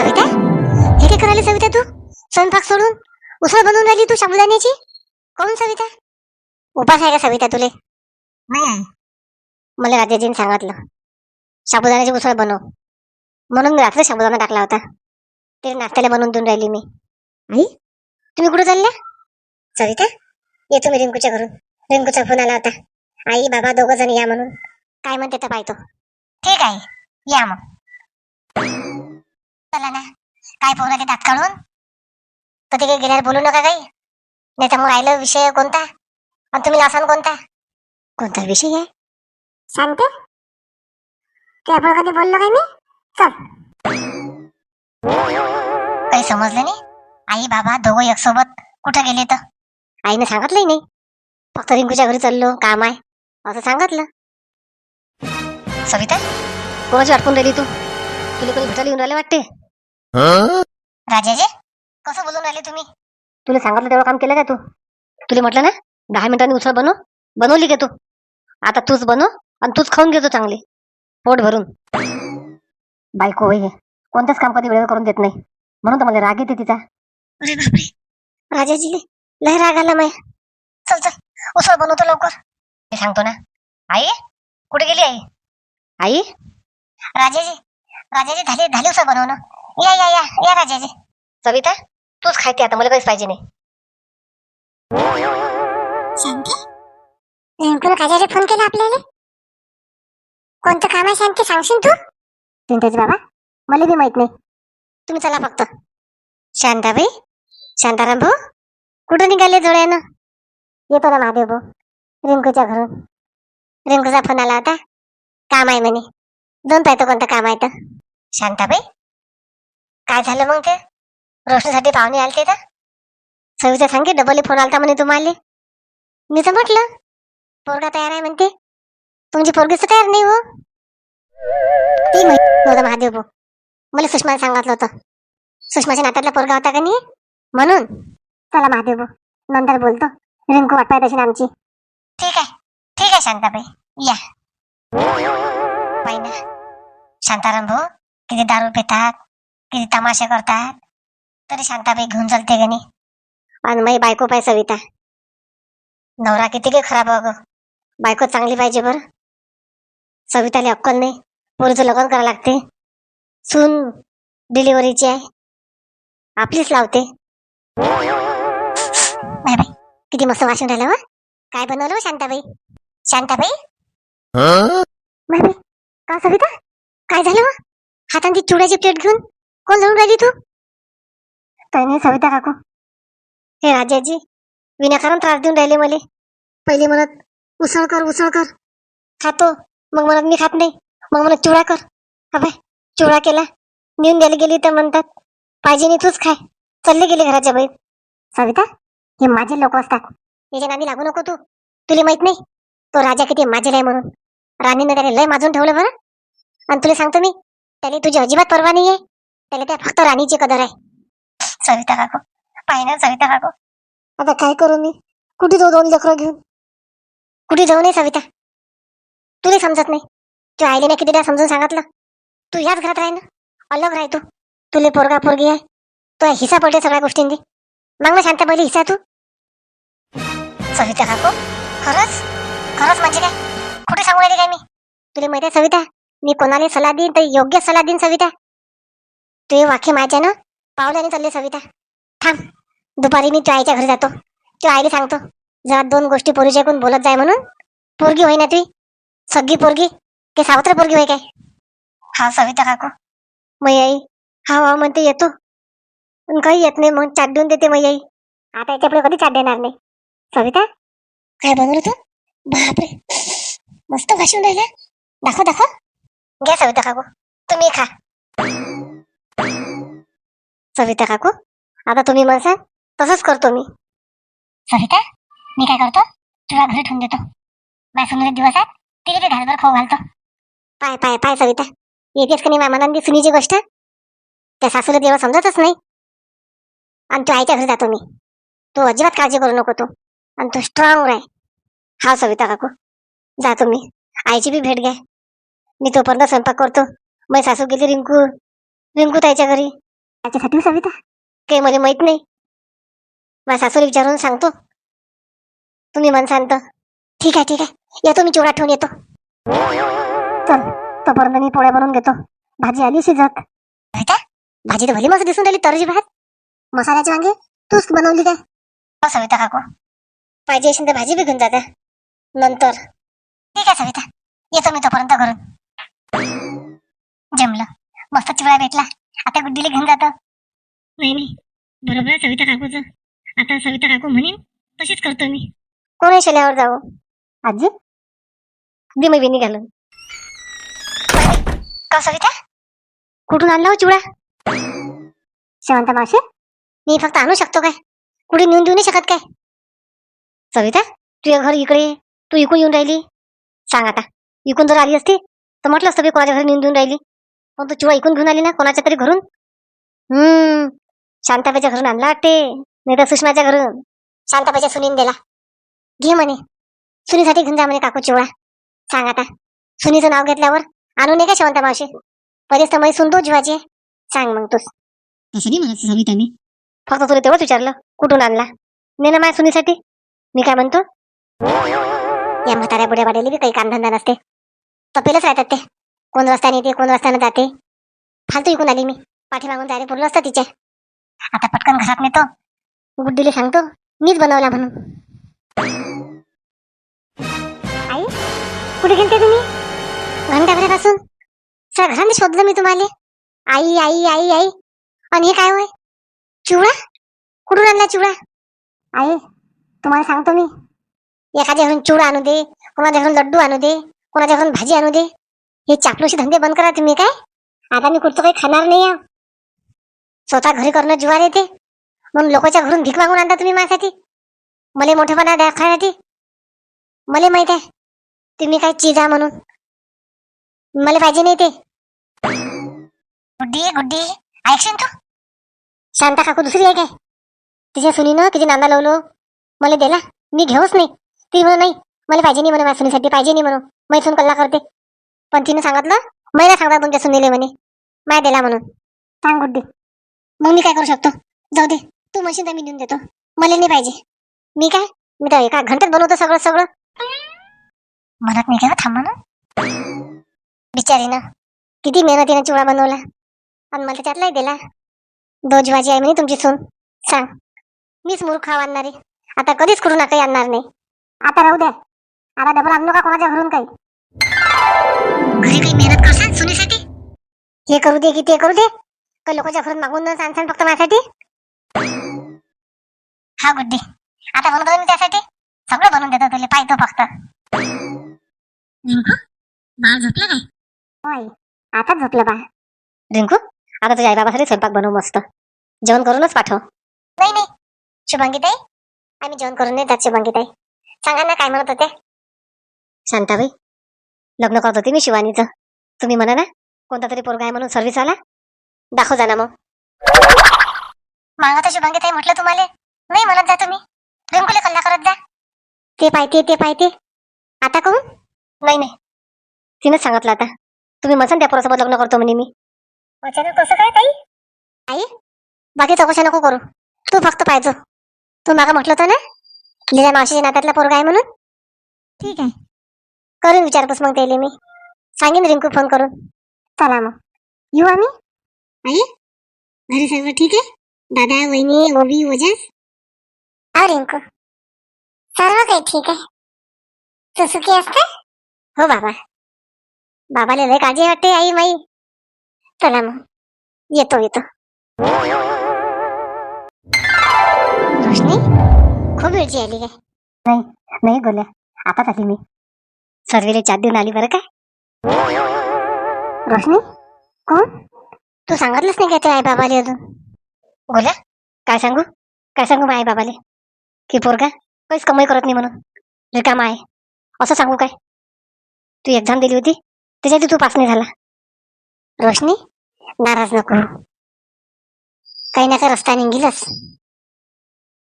सविता? हे काय करायला सविता तू? स्वयंपाक सोडून? उसळ बनवून राहिली तू शाबुदाण्याची? कोण सविता? उपास आहे का सविता तुले? नाही आहे. मला राजाजीने सांगितलं. साबुदाण्याची उसळ बनव. म्हणून मी रात्री साबुदाणा टाकला होता. ते नाश्त्याला बनवून देऊन राहिली मी. आई? तुम्ही कुठं चालल्या? सविता? येतो मी रिंकूच्या घरून. रिंकूचा फोन आला होता. आई बाबा दोघं जण या म्हणून. काय म्हणते तर पाहतो. ठीक आहे. या मग. चला ना. काय पोराचे दात काढून? तर ते काही गेल्यावर बोलू नका काही. नाही तर मग राहिलं विषय कोणता? आणि तुम्ही लासान कोणता? कोणता विषय आहे? शांत ते आपण कधी बोललो काय मी? चल. काही समजलं नाही? आई बाबा दोघं एक सोबत कुठं गेले तर? आईने सांगितलंही नाही. फक्त रिंकूच्या घरी चाललो काम आहे. असं सांगितलं. सविता कोणाची वाटपून राहिली तू? तुला कोणी भेटायला येऊन राहिले वाटते? राजाजे कसं बोलून राहिले तुम्ही? तुला सांगितलं तेवढं काम केलं का तू? तुला म्हटलं ना दहा मिनिटांनी उसळ बनव बनवली का तू? आता तूच बनव आणि तूच खाऊन घेतो चांगली पोट भरून. बायको होय हे कोणतंच काम कधी वेळेवर करून देत नाही. म्हणून तर मला राग येते तिचा. अरे बापरे राजाजी लय राग आला माय. चल चल उसळ बनवतो लवकर. मी सांगतो ना. आई कुठे गेली आई? आई? राजाजी राजाजी झाले झाले उसळ बनवणं. या या या या राजाजी. सविता तूच खायते आता मला काहीच पाहिजे नाही. शांती नेमकं फोन केला आपल्याला? कोणतं काम आहे शांती? सांगशील तू? चिंतेच बाबा मला बी माहीत नाही. तुम्ही चला फक्त. शांताबाई शांताराम भाऊ कुठं निघाले जोड्यानं येतो ना महादेव भाऊ रिंकूच्या घरून. रिंकूचा फोन आला होता. काम आहे म्हणे. दोन पाहतो कोणतं काम आहे तर? शांताबाई काय झालं मग ते? रोशनीसाठी पाहुणे आलते तर सविता सांगे डबल फोन आलता म्हणे तुम्हाला. मी तर म्हटलं पोरगा तयार आहे म्हणते. तुमची पोरगीच तयार नाही हो. ती नव्हतं हो महादेव भाऊ. मला सुषमाला सांगितलं होतं. सुषमाच्या नात्यातला पोरगा होता का नाही? म्हणून. चला महादेव भाऊ. नंतर बोलतो. रिंकू वाट पाहत आमची. ठीक आहे. ठीक आहे शांताबाई. या. ना. शांताराम भाऊ किती दारू पितात. किती तमाशे करतात तरी शांताबाई घेऊन चालते का नाही आणि माई बायको पाय सविता. नवरा किती काही खराब अगं बायको चांगली पाहिजे बरं. सविताला अक्कल नाही. पोरीचं लग्न करावं लागते. सून डिलिव्हरीची आहे. आपलीच लावते. Bye bye. किती मस्त वाचून राहिलं व काय बनवलं हो शांताबाई? शांताबाई? Bye bye. का सविता? काय झालं व हाताने ती चुड्याची प्लेट घेऊन? कोण जाऊन राहिली तू? काही नाही सविता काकू. हे राजाजी विनाकारण त्रास देऊन राहिले मला. पहिले म्हणत उसळ कर उसळ कर. खातो मग म्हणत मी खात नाही. मग म्हणत चिवडा कर. अभय चिवडा केला. नेऊन द्यायला गेली तर म्हणतात पाहिजे नाही तूच खाय. चालले गेले घराच्या बाईत सविता हे माझे लोक असतात. याच्या नादी लागू नको तू. तुला माहीत नाही तो राजा किती माझे आहे म्हणून. राणीनं त्याला लय माजून ठेवलं बरं. आणि तुला सांगतो मी त्याला तुझी अजिबात परवा नाही आहे त्याला त्या फक्त राणीची कदर आहे. सविता काकू पाहिजे ना सविता काकू? आता काय करू मी? कुठे जाऊ दोन लेकरं घेऊन? कुठे जाऊ नये सविता. तुला समजत नाही. तू आईले ना किती समजून सांगितलं. तू ह्याच घरात राह ना. अलग राह तू. तुले पोरगा पोरगी आहे. तो हिसा पडले सगळ्या गोष्टींनी. मग ना शांत पहिली हिसा तू. सविता काकू खरंच? खरंच म्हणजे काय? कुठे सांगू राहिली काय मी? तुला माहिती आहे सविता मी कोणाला सल्ला देईन तर योग्य सल्ला देईन सविता. तुझे वाक्य माझ्या ना पावल्याने चालले सविता. थांब. दुपारी मी तू आईच्या घरी जातो. तू आईला सांगतो. जरा दोन गोष्टी पोरीच्या बोलत जाय म्हणून. पोरगी होई ना तुझी सगळी पोरगी. की सावत्र पोरगी होय काय? हा सविता काकू. मै आई. हा हा म्हणते येतो. पण काही येत नाही मग चाट देऊन देते मै आई. आता याच्यापुढे कधी चाट देणार नाही. सविता? काय बनवलं तू? बापरे. मस्त भाषण राहिल्या. दाखव दाखव. घ्या सविता काकू. तुम्ही खा. सविता काकू. आता तुम्ही म्हणसाल तसंच करतो मी. सविता मी काय करतो? तुला घरी ठेवून देतो. दिवस आहेत. तिला ते घालभर खाऊ घालतो. पाय पाय पाय सविता. येतेच का नाही मामानंदी सुनीची गोष्ट? त्या सासूला देवा समजतच नाही. आणि तू आईच्या घरी जातो मी. तू अजिबात काळजी करू नको तू. आणि तू स्ट्रॉंग राह हा सविता काकू. जातो मी. आईची बी भेट घ्या. मी तोपर्यंत स्वयंपाक करतो. मग सासू गेली रिंकू. रिंकू ताईच्या घरी. त्याच्यासाठी सविता काही मला माहीत नाही. माझ्या सासूला विचारून सांगतो. तुम्ही मन शांत. ठीक आहे ठीक आहे. येतो मी चिवडा ठेवून येतो. चल तोपर्यंत मी पोळ्या बनवून घेतो. भाजी आली शिजत. का भाजी तर भली मस्त दिसून राहिली तर्जी भात. मसाल्याची वांगी. तूच बनवली काय? हो सविता काकू. पाहिजे असेल तर भाजी बी घेऊन जाते. नंतर. ठीक आहे सविता. येतो मी तोपर्यंत घरून. जमलं. मस्त चिवडा भेटला. आता गुड्डीला घेऊन जातो. नाही नाही. बरोबर आहे सविता काकूचं. आता सविता काकू म्हणेन तशीच करतो मी. कोण शेल्यावर जाऊ? आजी? दे मी बिनी घालून. का सविता? कुठून आणला हो चिवडा? शेवंत मावशी मी फक्त आणू शकतो काय? कुठे नेऊन देऊ नाही शकत काय? सविता तुझ्या घर इकडे तू इकून येऊन राहिली. सांग आता. इकून जर आली असती तर म्हटलं असतं बी कोणाच्या घरी नेऊन देऊन राहिली. पण तू चिवडा इकून घेऊन आली ना कोणाच्या तरी घरून? हम्म. शांताबाईच्या घरून आणला वाटते. नाही तर सुषमाच्या घरून. शांताबाईच्या सुनीन दिला. घे म्हणे. सुनीसाठी घेऊन जा म्हणे काकू चिवडा सांग आता. सुनीचं नाव घेतल्यावर आणून नाही का शेवंता मावशी? परेच तर मै सुन तो जीवाची. सांग मग तूच तसं नाही म्हणत सविता मी. फक्त तुला तेवढंच विचारलं कुठून आणला? ने ना माझ्या सुनीसाठी. मी काय म्हणतो? या म्हाताऱ्या बुड्या बाड्याला बी काही कामधंदा नसते. तपेलच राहतात ते. कोण रस्त्याने येते कोण रस्त्याने जाते? फालतू इकून आली मी. पाठीमागून जायला पुरलं असतं तिच्या. आता पटकन घरात नेतो. गुड्डीला सांगतो. मीच बनवला म्हणून. आई कुठे गेलते तुम्ही? घंटाभरापासून. सगळ्या घराने शोधलं मी तुम्हाला. आई आई आई आई. आणि हे काय होय? चिवडा कुठून आणला चिवडा आई तुम्हाला सांगतो मी. एखाद्या घरून चिवडा आणू दे कोणाच्या घरून लड्डू आणू दे कोणाच्या घरून भाजी आणू दे. हे चापलूशी धंदे बंद करा तुम्ही काय? आता मी कुठचं काही खाणार नाही आहे. स्वतः घरी करणं जुवार येते म्हणून लोकांच्या घरून भीक मागून आणता तुम्ही माझ्यासाठी. मला मोठेपणा दाखवायसाठी मला माहीत आहे. तुम्ही काय चीज आहे म्हणून. मला पाहिजे नाही ते. गुड्डी गुड्डी. ऐकशील तू शांता काकू दुसरी आहे काय? तिच्या सुनीनं तिची नांदा लावलो. मला दिला मी घेऊच नाही. ती म्हणून नाही. मला पाहिजे नाही म्हणून माझ्या सुनीसाठी पाहिजे नाही म्हणून. मैसून कल्ला करते. पण तिने सांगितलं मला सांगता तुमच्या सुनीले म्हणे माय दिला म्हणून. सांग गुड्डी. मग मी काय करू शकतो? जाऊ दे. तू मशीन तर मी नेऊन देतो. मला नाही पाहिजे. मी काय? मी तर एका घंट्यात बनवतो सगळं सगळं. म्हणत नाही का? थांब ना. बिचारी ना किती मेहनतीनं चिवडा बनवला. आणि मला त्यातलाही दिला. दोजवाजी आहे म्हणे तुमची सून. सांग. मीच मूर्ख आणणारी. आता कधीच करू नका आणणार नाही. आता राहू द्या. आता डबल आणू का कोणाच्या घरून काही? घरी काही मेहनत करसान सुनीसाठी? हे करू दे की ते करू दे. काही लोकांच्या घरून मागून न सांगसान फक्त माझ्यासाठी? हा गुड्डी. आता बनवतो मी त्यासाठी? सगळं बनवून देतो तुला पाहतो फक्त. रिंकू बाळ झोपलं काय? होय आता झोपलं बा रिंकू आता तुझ्या आईबाबासाठी स्वयंपाक बनव मस्त. जेवण करूनच पाठव. नाही नाही. शुभांगीताई आम्ही जेवण करून जात शुभांगीताई. सांगा ना काय म्हणत होते? शांताबाई लग्न करत होते मी शिवानीचं. तुम्ही म्हणा ना कोणता तरी पोरगा आहे म्हणून सर्व्हिस आला? दाखव जा ना मग. मागा तर शुभांगीताई म्हटलं तुम्हाला? नाही म्हणत जा तुम्ही. रिंकूले कल्ला करत जा. ते पाहते ते पाहते. आता कहून नाही नाही. तिनेच सांगितलं आता. तुम्ही म्हणसान त्या पोरासोबत लग्न करतो म्हणे मी. अचानक कसं काय ताई? आई बाकी चौकशा नको करू. तू फक्त पाहिजे तू मागा म्हटलं होतं ना लिला मावशीच्या नात्यातला पोरगा आहे म्हणून. ठीक आहे. करून विचारपूस मग त्याला मी. सांगेन रिंकू फोन करून. चला मग. येऊ आम्ही? आई? घरी सर्व ठीक आहे? दादा वहिनी ओबी वजास हा रिंकू. सर्व काही ठीक आहे. तू सुखी असते? हो बाबा. बाबाला लय काळजी वाटते आई माई. चला मग. येतो येतो. रोशनी खूप वेळची आली काय नाही नाही गोल्या आताच आली मी. सर्वेले चार देऊन आली बरं काय रोशनी? कोण? तू सांगितलंच नाही काय ते आई बाबाले अजून? बोला काय सांगू? काय सांगू माझ्या आई बाबाले की पोरगा काहीच कमाई करत नाही म्हणून. रिकामा आहे. असं सांगू काय? तू एक्झाम दिली होती त्याच्यात तू पास नाही झाला. रोशनी नाराज नको काही ना काही रस्ता निघीलच.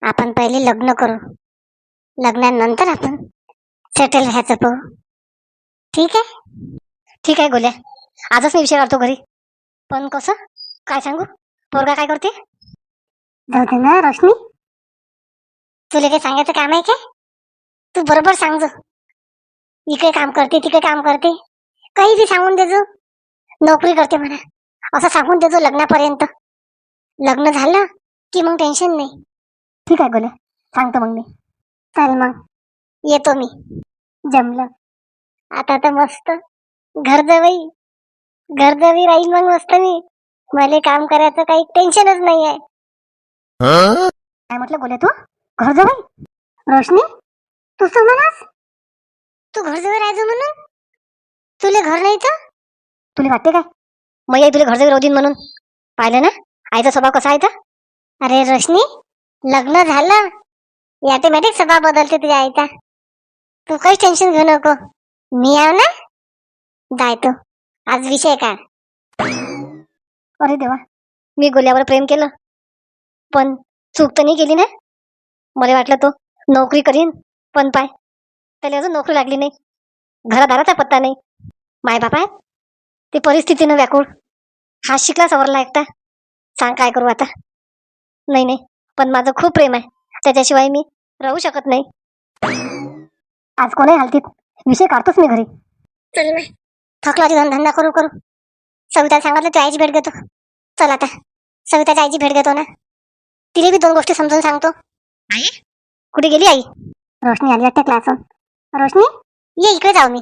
आपण पहिले लग्न करू. लग्नानंतर आपण सेटल व्हायचं पाहू. ठीक आहे. ठीक आहे गोल्या. आजच मी विषय काढतो घरी. पण कसं? काय सांगू? पोरगा काय करते? जाऊ दे ना रोशनी. तुला काही सांगायचं काम आहे काय तू बरोबर सांग जो इकडे काम करते तिकडे काम करते. काही बी सांगून देजो नोकरी करते म्हणा. असं सांगून देजो लग्नापर्यंत. लग्न झालं की मग टेन्शन नाही. ठीक आहे गोल्या. सांगतो मग मी. चल मग. येतो मी. जमलं. आता तर मस्त. घर जवई घर जवई राहील मग मस्त मी. मला काम करायचं काही टेन्शनच नाही आहे काय म्हटलं बोले तू हो? घर जवळ रोशनी? तू तर म्हणास तू घर जवळ राहायचं म्हणून? तुले घर नाही तर? तुला वाटते काय? मग आई तुला घर जवळ राहू म्हणून. पाहिलं ना? आईचा स्वभाव कसा आहे तर? अरे रोशनी लग्न झालं. ऑटोमॅटिक स्वभाव बदलते तुझ्या आईचा. तू काहीच टेन्शन घेऊ नको. मी आव ना? जायतो आज विषय काय? अरे देवा मी गोल्यावर प्रेम केलं. पण चूक तर नाही केली ना? मला वाटलं तो नोकरी करीन पण पाय त्याला अजून नोकरी लागली नाही. घरादाराचा पत्ता नाही. माय बापा ते परिस्थितीनं व्याकुळ. हा शिकला सवरला एकटा. सांग काय करू आता? नाही नाही पण माझं खूप प्रेम आहे. त्याच्याशिवाय मी राहू शकत नाही. आज कोणी हालतीत? विषय काढतोच मी घरी. चल ना थकला धन धंदा करू करू. सविता सांगितलं तू आईची भेट घेतो. चल आता. सविताच्या आईची भेट घेतो ना. तिला बी दोन गोष्टी समजून सांगतो. आई? कुठे गेली आई? रोशनी आली वाटते क्लासहून रोशनी ये इकडे जाऊ मी.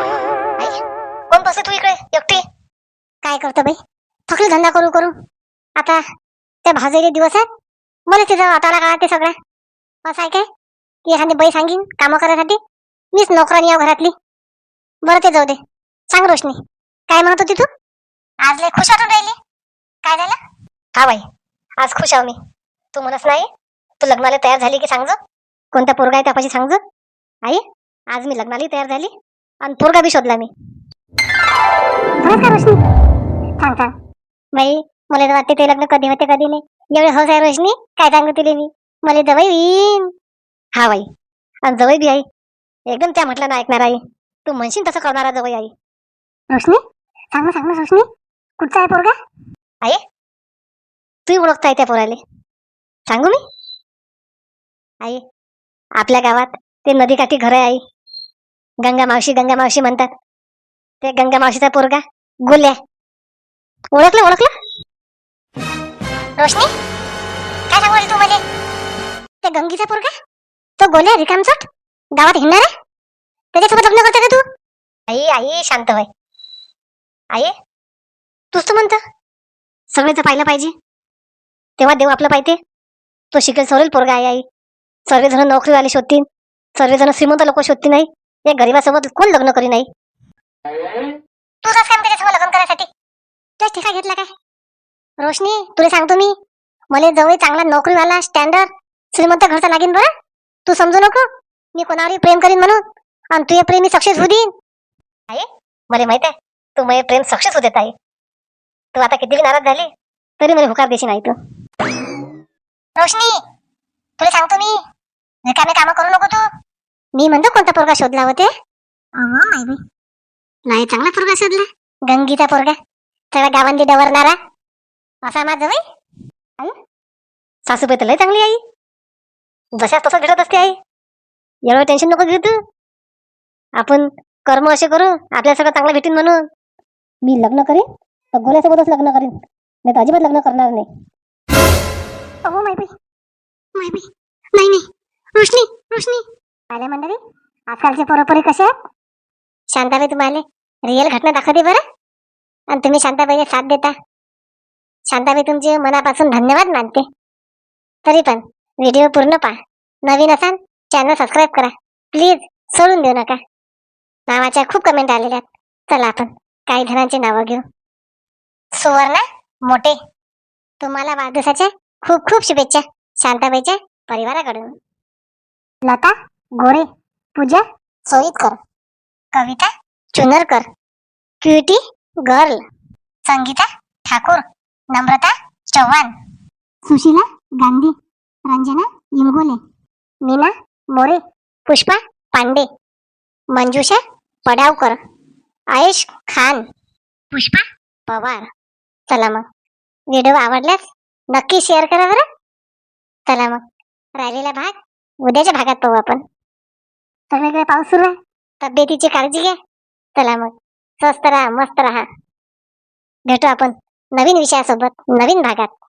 आई कोण बसले तू इकडे? एकटी? काय करतो बाई? थकली धंदा करू करू. आता त्या भाजलेले दिवस आहेत. मला तिथं वाटायला का ते सगळं? असं आहे काय? की एखादी बाई सांगीन कामं करायसाठी? मीच नोकरानी या घरातली. बरं ते जाऊ दे. सांग रोशनी. काय म्हणत होती तू? आज लय खुश वाटून राहिली. काय झालं? हा बाई आज खुश आहो मी. तू म्हणत नाही? तू लग्नाला तयार झाली की सांगजो? कोणता पोरगा आहे त्यापाशी सांगजो? आई आज मी लग्नाला तयार झाली आणि पोरगा बी शोधला मी. हो का रोशनी? सांग सांग बाई मला तर वाटते ते लग्न कधी होते कधी नाही. एवढे हौस हो आहे रोशनी? काय सांगू तिले मी? मला जवळ येईन हा बाई. आणि जवळ बी आई. एकदम त्या म्हटलं ना ऐकणार आई. तू म्हणशील तसं करणारा जवळ आई. रोशनी सांग ना सांग ना रोशनी कुठचा आहे पोरगा? आई तू ओळखताय त्या पोराले. सांगू मी? आई आपल्या गावात ते नदीकाठी घर आहे आई. गंगा मावशी गंगा मावशी म्हणतात. ते गंगा मावशीचा पोरगा गोल्या. ओळखलं ओळखलं? रोशनी काय सांगू तू मला? ते गंगीचा पोरगा? तो गोल्या रिकामचोट? गावात हिंडणार आहे? त्याच्यासोबत लग्न करते का तू? आई आई शांत व्हाय. आई तूच तर म्हणता. सगळ्याचं पाहिलं पाहिजे. तेव्हा देव आपलं पाहिजे तो शिकेल सवरेल पोरगा आहे आई. सर्वजण नोकरीवाले शोधतील. सर्वजण श्रीमंत लोक शोधतील नाही या गरीबासोबत कोण लग्न करी नाही तू काय त्याच्यासोबत लग्न करायसाठी? तुझ्याच ठिका घेतला काय? रोशनी तुला सांगतो मी. मला जवळ चांगला नोकरीवाला स्टँडर्ड श्रीमंत घरचा लागेल बरं. तू समजू नको? मी कोणावरही प्रेम करीन म्हणून. आणि तुझे प्रेमी सक्सेस होऊ देईन. आई मला माहीत आहे तू माझे प्रेम सक्सेस होत आई तू आता किती नाराज झाली तरी मला हुकार देशी नाही तू. रोशनी तुला सांगतो मी. रिकामे कामं करू नको तू. मी म्हणतो कोणता पोरगा शोधला होते? नाही चांगला पोरगा शोधला. गंगीचा पोरगा. सगळ्या गावांनी डवरणारा. असा माझं आई सासूबाई तर लय चांगली आई. जशाच तसं भेटत असते आई. एवढं टेन्शन नको घेऊ तू. आपण कर्म असे करू आपल्या सगळं चांगलं भेटीन म्हणून. मी लग्न करीन तर गोल्यासोबतच लग्न करीन. नाही तर अजिबात लग्न करणार नाही. अहो माय बाई. नाही नाही. रोशनी रोशनी. आले मंडळी? आजकालचे पोरपोरी कसे आहेत? शांताबाई तुम्हाला रिअल घटना दाखवते बरं. आणि तुम्ही शांताबाईने साथ देता. शांताबाई तुमचे मनापासून धन्यवाद मानते. तरी पण व्हिडिओ पूर्ण पहा. नवीन असाल चॅनल सबस्क्राईब करा. प्लीज सोडून देऊ नका. नावाच्या खूप कमेंट आलेल्या आहेत. चला आपण काही जणांची नावं घेऊ. सुवर्णा मोठे. तुम्हाला वाढदिवसाच्या खूप खूप शुभेच्छा. शांताबाईच्या परिवाराकडून. लता गोरे. पूजा सोईतकर. कविता चुनरकर. Cutie girl. संगीता ठाकूर. नम्रता चव्हाण. सुशीला गांधी. रंजना इंगोले मीना मोरे पुष्पा पांडे मंजुषा पडावकर आयुष खान पुष्पा पवार. चला मग. व्हिडिओ आवडल्यास नक्की शेअर करा बरं चला मग. राहिलेला भाग उद्याच्या भागात पाहू आपण. सगळीकडे पाऊस सुरू आहे. तब्येतीची काळजी घ्या चला मग. स्वस्त राहा मस्त राहा. भेटू आपण नवीन विषयासोबत नवीन भागात.